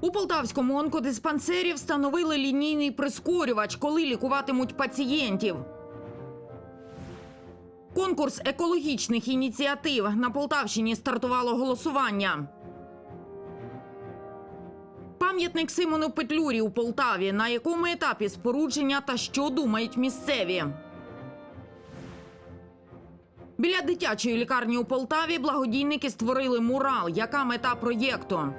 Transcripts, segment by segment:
У полтавському онкодиспансері встановили лінійний прискорювач, коли лікуватимуть пацієнтів. Конкурс екологічних ініціатив на Полтавщині стартувало голосування. Пам'ятник Симону Петлюрі у Полтаві. На якому етапі спорудження та що думають місцеві? Біля дитячої лікарні у Полтаві благодійники створили мурал. Яка мета проєкту?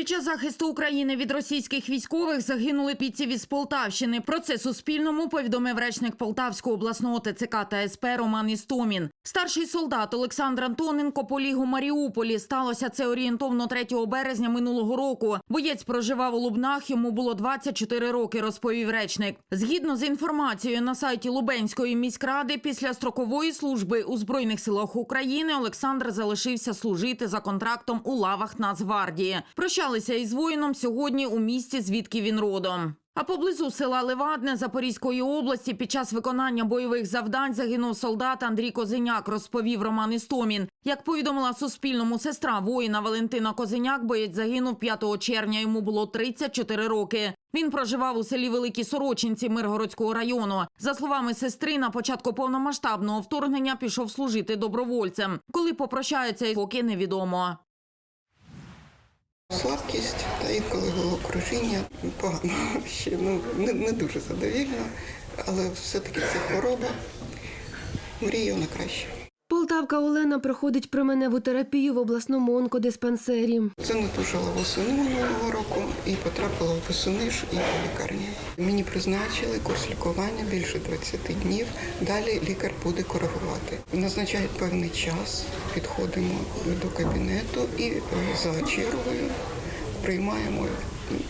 Під час захисту України від російських військових загинули бійців із Полтавщини. Про це Суспільному повідомив речник Полтавського обласного ТЦК та СП Роман Істомін. Старший солдат Олександр Антоненко поліг у Маріуполі. Сталося це орієнтовно 3 березня минулого року. Боєць проживав у Лубнах. Йому було 24 роки, розповів речник. Згідно з інформацією на сайті Лубенської міськради, після строкової служби у збройних силах України Олександр залишився служити за контрактом у лавах Нацгвардії. Прощалися із воїном сьогодні у місті, звідки він родом. А поблизу села Левадне Запорізької області під час виконання бойових завдань загинув солдат Андрій Козеняк, розповів Роман Істомін. Як повідомила Суспільному сестра воїна Валентина Козеняк, боєць загинув 5 червня. Йому було 34 роки. Він проживав у селі Великі Сорочинці Миргородського району. За словами сестри, на початку повномасштабного вторгнення пішов служити добровольцем. Коли попрощаються, поки невідомо. Слабкість та інколи головокружіння погано ще ну не, не дуже задовільно, але все-таки це хвороба. Мрію на краще. Полтавка Олена проходить променеву терапію в обласному онкодиспансері. Це не тужила восени минулого року і потрапила в восени ж і в лікарню. Мені призначили курс лікування більше 20 днів. Далі лікар буде коригувати. Назначають певний час, підходимо до кабінету і е, за чергою приймаємо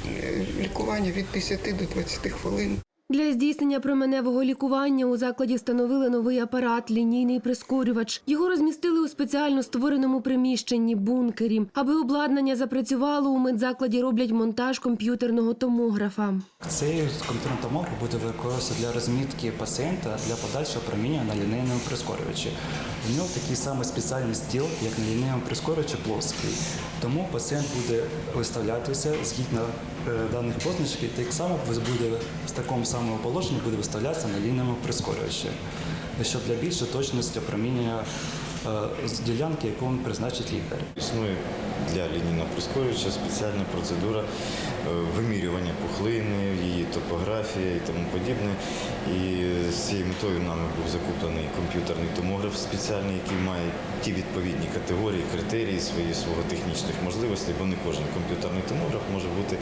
е, лікування від 10 до 20 хвилин. Для здійснення променевого лікування у закладі встановили новий апарат лінійний прискорювач. Його розмістили у спеціально створеному приміщенні бункері. Аби обладнання запрацювало, у медзакладі роблять монтаж комп'ютерного томографа. Цей комп'ютерний томограф буде використовуватися для розмітки пацієнта для подальшого проміння на лінейному прискорювачі. У нього такий самий спеціальний стіл, як на лінейному прискорювачі, плоский. Тому пацієнт буде виставлятися згідно даних позначки так само буде в такому самому положенні буде виставлятися на лінійному прискорювачі, щоб для більшої точності опромінення е, з ділянки, яку він призначить лікар. Існує для лінійного прискорювача спеціальна процедура е, вимірювання пухлини, її топографія і тому подібне. І з цією метою нами був закуплений комп'ютерний томограф спеціальний, який має ті відповідні категорії, критерії свої свого технічних можливостей, бо не кожен комп'ютерний томограф може бути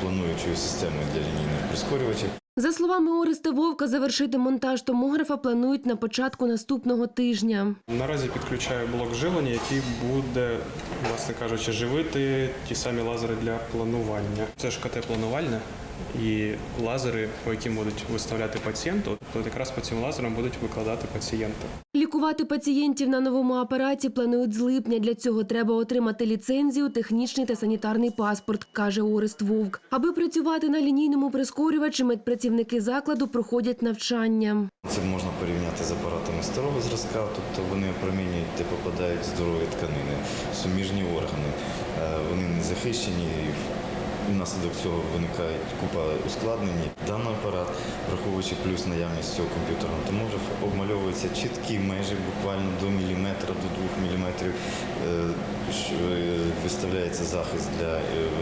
плануючою системою для лінійних прискорювачів. За словами Ореста Вовка, завершити монтаж томографа планують на початку наступного тижня. Наразі підключаю блок живлення, який буде, власне кажучи, живити ті самі лазери для планування. Це ж КТ планувальне і лазери, по яким будуть виставляти пацієнту, то якраз по цим лазерам будуть викладати пацієнта. Лікувати пацієнтів на новому апараті планують з липня. Для цього треба отримати ліцензію, технічний та санітарний паспорт, каже Орест Вовк. Аби працювати на лінійному прискорювачі, медпрацівники закладу проходять навчання. Це можна порівняти з апаратами старого зразка, тобто вони опромінюють, де попадають здорові тканини, суміжні органи. Е, Вони не захищені. Внаслідок цього виникає купа ускладнень. Даний апарат, враховуючи плюс наявність цього комп'ютерного томографа, обмальовуються чіткі межі, буквально до міліметра, до двох міліметрів. Е, Виставляється захист для е,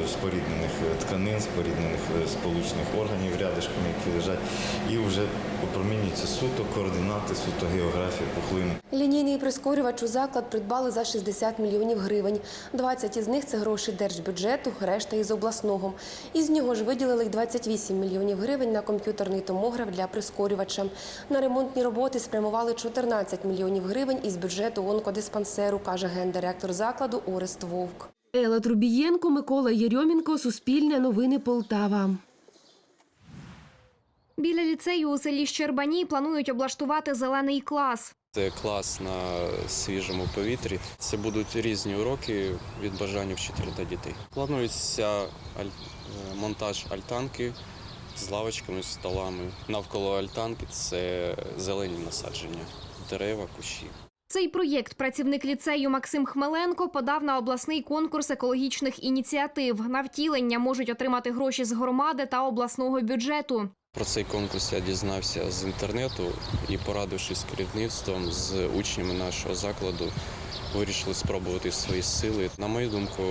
споріднених е, тканин, споріднених сполучних органів рядишком, які лежать, і вже опромінюються суто координати, суто географія пухлини. Лінійний прискорювач у заклад придбали за 60 мільйонів гривень. 20 із них це гроші держбюджету, решта із обласного. Із нього ж виділили й 28 мільйонів гривень на комп'ютерний томограф для прискорювача. На ремонтні роботи спрямували 14 мільйонів гривень із бюджету онкодиспансеру, каже гендиректор закладу Орест Вовк. Елла Трубієнко, Микола Єрьомінко, Суспільне новини Полтава. Біля ліцею у селі Щербані планують облаштувати зелений клас. Це клас на свіжому повітрі. Це будуть різні уроки від бажання вчителя та дітей. Планується е, монтаж альтанки з лавочками, з столами. Навколо альтанки це зелені насадження, дерева, кущі. Цей проєкт працівник ліцею Максим Хмеленко подав на обласний конкурс екологічних ініціатив. На втілення можуть отримати гроші з громади та обласного бюджету. Про цей конкурс я дізнався з інтернету і, порадившись з керівництвом, з учнями нашого закладу, вирішили спробувати свої сили. На мою думку,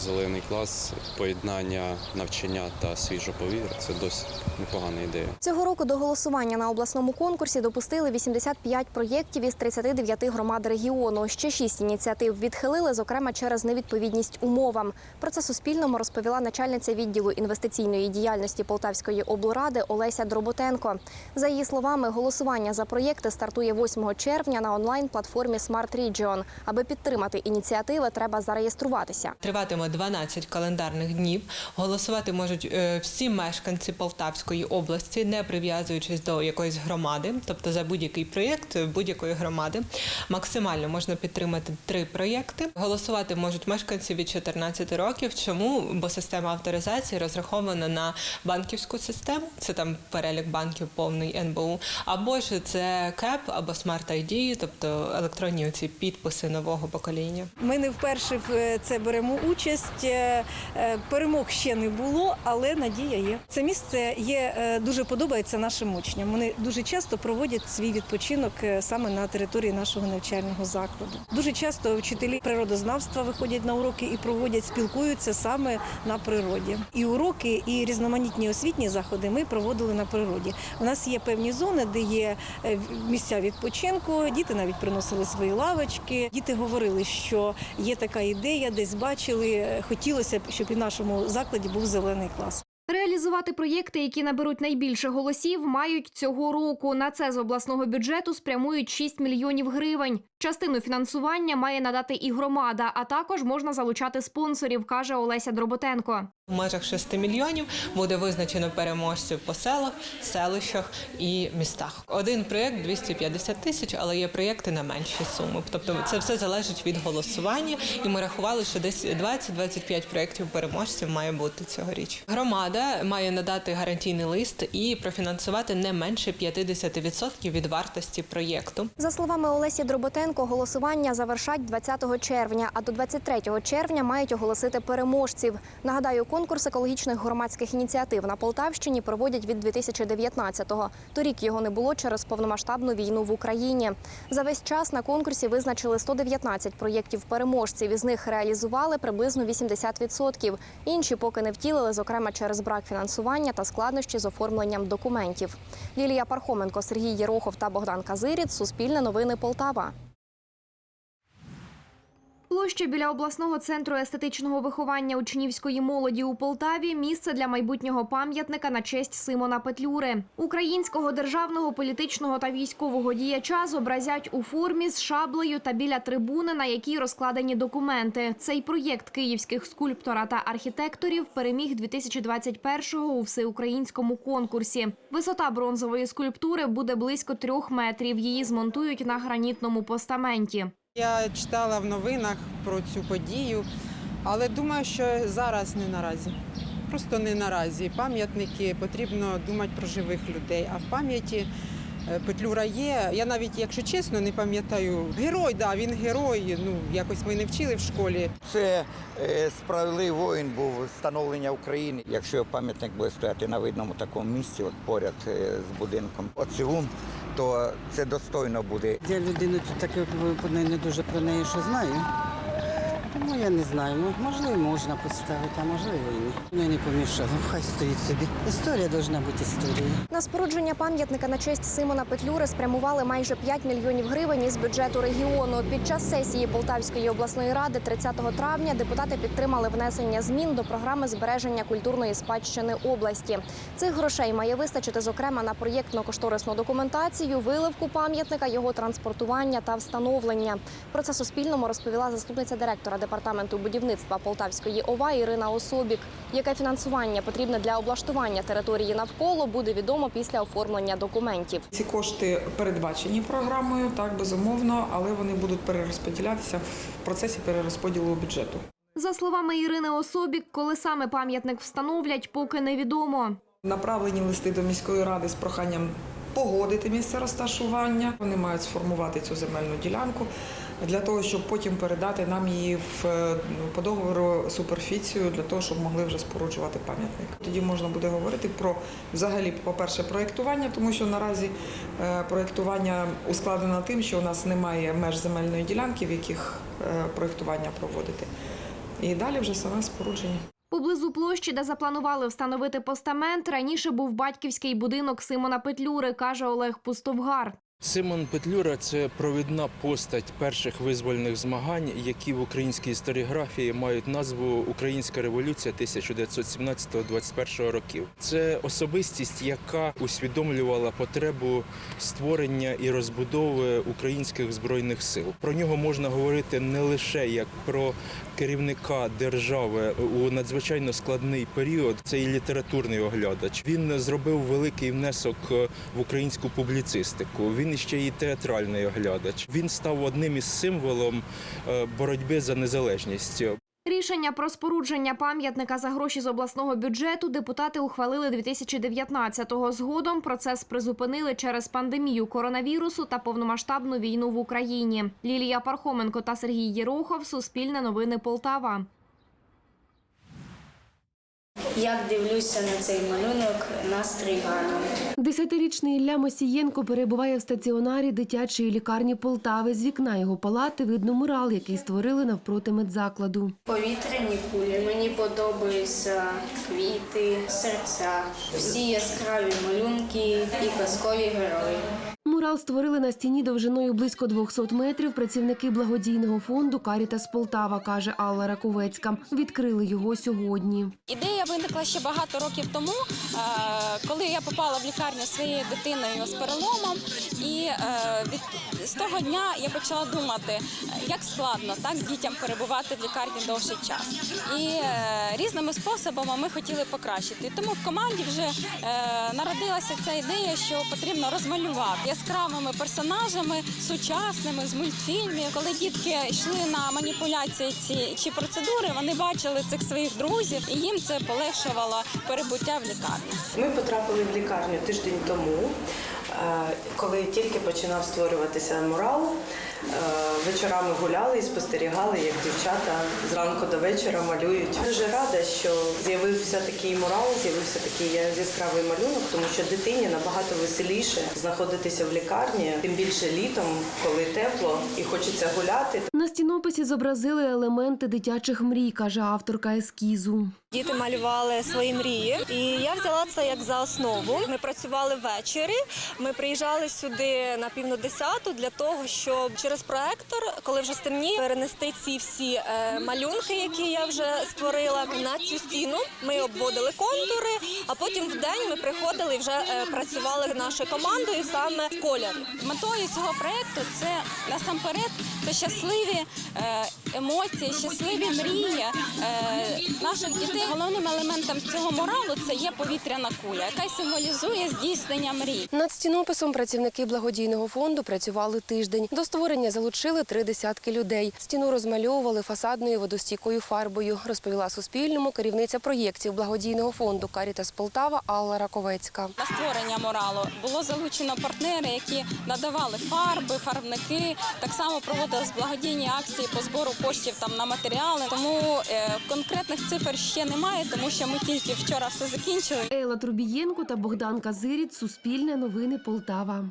зелений клас, поєднання навчання та свіжого повітря це досить непогана ідея. Цього року до голосування на обласному конкурсі допустили 85 проєктів із 39 громад регіону. Ще шість ініціатив відхилили, зокрема через невідповідність умовам. Про це Суспільному розповіла начальниця відділу інвестиційної діяльності Полтавської облради Олеся Дроботенко. За її словами, голосування за проєкти стартує 8 червня на онлайн-платформі Smart Region. Аби підтримати ініціативи, треба зареєструватися. Триватиме 12 календарних днів. Голосувати можуть е, всі мешканці Полтавської області, не прив'язуючись до якоїсь громади, тобто за будь-який проєкт будь-якої громади. Максимально можна підтримати три проєкти. Голосувати можуть мешканці від 14 років. Чому? Бо система авторизації розрахована на банківську систему. Це там перелік банків повний НБУ, або ж це КЕП або Smart ID, тобто електронні оці підписи нового покоління. Ми не вперше в е, це беремо участь. Е, е, Перемог ще не було, але надія є. Це місце є е, дуже подобається нашим учням. Вони дуже часто проводять свій відпочинок саме на території нашого навчального закладу. Дуже часто вчителі природознавства виходять на уроки і проводять, спілкуються саме на природі. І уроки, і різноманітні освітні заходи ми проводили на природі. У нас є певні зони, де є місця відпочинку. Діти навіть приносили свої лавочки. Діти говорили, що є така ідея, десь бачили. Хотілося б, щоб і в нашому закладі був зелений клас. Реалізувати проєкти, які наберуть найбільше голосів, мають цього року. На це з обласного бюджету спрямують 6 мільйонів гривень. Частину фінансування має надати і громада, а також можна залучати спонсорів, каже Олеся Дроботенко. В межах 6 мільйонів буде визначено переможців по селах, селищах і містах. Один проєкт 250 тисяч, але є проєкти на менші суми. Тобто це все залежить від голосування, і ми рахували, що десь 20-25 проєктів переможців має бути цьогоріч. Громада має надати гарантійний лист і профінансувати не менше 50% від вартості проєкту. За словами Олесі Дроботенко, голосування завершать 20 червня, а до 23 червня мають оголосити переможців. Нагадаю, конкурс екологічних громадських ініціатив на Полтавщині проводять від 2019-го. Торік його не було через повномасштабну війну в Україні. За весь час на конкурсі визначили 119 проєктів переможців. Із них реалізували приблизно 80%. Інші поки не втілили, зокрема через брак фінансування та складнощі з оформленням документів. Лілія Пархоменко, Сергій Єрохов та Богдан Казиріць. Суспільне новини Полтава. Площа біля обласного центру естетичного виховання учнівської молоді у Полтаві місце для майбутнього пам'ятника на честь Симона Петлюри. Українського державного політичного та військового діяча зобразять у формі з шаблею та біля трибуни, на якій розкладені документи. Цей проєкт київських скульптора та архітекторів переміг 2021-го у всеукраїнському конкурсі. Висота бронзової скульптури буде близько трьох метрів. Її змонтують на гранітному постаменті. Я читала в новинах про цю подію, але думаю, що зараз не наразі. Просто не наразі. Пам'ятники потрібно думати про живих людей. А в пам'яті е, Петлюра є. Я навіть, якщо чесно, не пам'ятаю. Герой, да, він герой. Ну якось ми не вчили в школі. Це е, справедливий воїн був встановлення України. Якщо пам'ятник буде стояти на видному такому місці, от поряд е, з будинком Оцілун, то це достойно буде. Я людину тут таке не, не дуже про неї що знаю. Тому я не знаю. Ну, можливо, можна поставити, а можливо і ні. Ну, я не помішала, хай стоїть собі. Історія повинна бути історією. На спорудження пам'ятника на честь Симона Петлюри спрямували майже 5 мільйонів гривень із бюджету регіону. Під час сесії Полтавської обласної ради 30 травня депутати підтримали внесення змін до програми збереження культурної спадщини області. Цих грошей має вистачити, зокрема, на проєктно-кошторисну документацію, виливку пам'ятника, його транспортування та встановлення. Про це Суспільному розповіла заступниця директора департаменту будівництва Полтавської ОВА Ірина Особік. Яке фінансування потрібне для облаштування території навколо, буде відомо після оформлення документів. Ці кошти передбачені програмою, так безумовно, але вони будуть перерозподілятися в процесі перерозподілу бюджету. За словами Ірини Особік, коли саме пам'ятник встановлять, поки невідомо. Направлені листи до міської ради з проханням погодити місце розташування. Вони мають сформувати цю земельну ділянку для того, щоб потім передати нам її в е, по договору суперфіцію для того, щоб могли вже споруджувати пам'ятник. Тоді можна буде говорити про взагалі, по-перше, проєктування, тому що наразі е, проєктування ускладнено тим, що у нас немає меж земельної ділянки, в яких е, проєктування проводити. І далі вже саме спорудження. Поблизу площі, де запланували встановити постамент, раніше був батьківський будинок Симона Петлюри, каже Олег Пустовгар. Симон Петлюра це провідна постать перших визвольних змагань, які в українській історіографії мають назву Українська революція 1917-21 років. Це особистість, яка усвідомлювала потребу створення і розбудови українських збройних сил. Про нього можна говорити не лише як про керівника держави у надзвичайно складний період. Це і літературний оглядач. Він зробив великий внесок в українську публіцистику. Він ще і театральний оглядач. Він став одним із символом е, боротьби за незалежність. Рішення про спорудження пам'ятника за гроші з обласного бюджету депутати ухвалили 2019-го. Згодом процес призупинили через пандемію коронавірусу та повномасштабну війну в Україні. Лілія Пархоменко та Сергій Єрохов. Суспільне новини Полтава. Як дивлюся на цей малюнок, настрій гарний. Десятирічний Ілля Мосієнко перебуває в стаціонарі дитячої лікарні Полтави. З вікна його палати видно мурал, який створили навпроти медзакладу. Повітряні кулі. Мені подобаються квіти, серця, всі яскраві малюнки і казкові герої. Мурал створили на стіні довжиною близько 200 метрів. Працівники благодійного фонду Карітас Полтава, каже Алла Раковецька. Відкрили його сьогодні. Ідея виникла ще багато років тому, е, коли я попала в лікарню своєю дитиною з переломом, і е, з того дня я почала думати, як складно так дітям перебувати в лікарні довший час. І е, різними способами ми хотіли покращити. Тому в команді вже народилася ця ідея, що потрібно розмалювати яскравими персонажами, сучасними з мультфільмів. Коли дітки йшли на маніпуляції ці чи процедури, вони бачили цих своїх друзів, і їм це полегшувало перебуття в лікарні. Ми потрапили в лікарню тиждень тому, е, коли тільки починав створюватися мурал. Е, Вечорами гуляли і спостерігали, як дівчата зранку до вечора малюють. Дуже рада, що з'явився такий мурал, з'явився такий яскравий малюнок, тому що дитині набагато веселіше знаходитися в лікарні, тим більше літом, коли тепло і хочеться гуляти. На стінописі зобразили елементи дитячих мрій, каже авторка ескізу. Діти малювали свої мрії, і я взяла це як за основу. Ми працювали ввечері. Ми приїжджали сюди на півну десяту для того, щоб через проектор, коли вже стемніє, перенести ці всі е, малюнки, які я вже створила на цю стіну. Ми обводили контури, а потім в день ми приходили і вже е, працювали нашою командою саме в колір. Метою цього проекту це насамперед це щасливі е, емоції, щасливі мрії е, наших дітей. Головним елементом цього моралу це є повітряна куля, яка символізує здійснення мрій. Над стінописом працівники благодійного фонду працювали тиждень. До створення залучили три десятки людей. Стіну розмальовували фасадною водостійкою фарбою, розповіла Суспільному керівниця проєктів благодійного фонду Карітас Полтава Алла Раковецька. На створення моралу було залучено партнери, які надавали фарби, фарбники. Так само проводились благодійні акції по збору коштів там на матеріали. Тому е, конкретних цифр ще немає, тому що ми тільки вчора все закінчили. Ейла Трубієнко та Богдан Казиріт. Суспільне новини Полтава.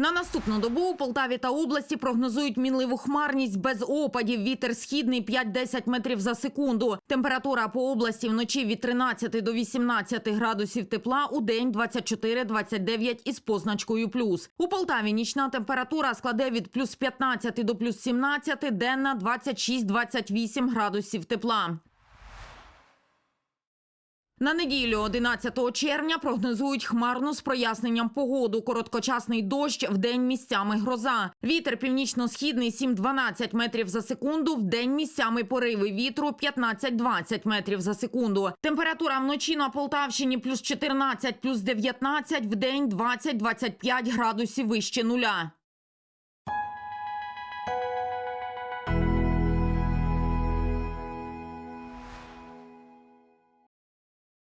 На наступну добу у Полтаві та області прогнозують мінливу хмарність без опадів. Вітер східний 5-10 метрів за секунду. Температура по області вночі від 13 до 18 градусів тепла, у день 24-29 із позначкою плюс. У Полтаві нічна температура складе від плюс 15 до плюс 17, денна 26-28 градусів тепла. На неділю, 11 червня, прогнозують хмарну з проясненням погоду. Короткочасний дощ, вдень місцями гроза. Вітер північно-східний 7-12 метрів за секунду, вдень місцями пориви вітру 15-20 метрів за секунду. Температура вночі на Полтавщині плюс 14, плюс 19, вдень 20-25 градусів вище нуля.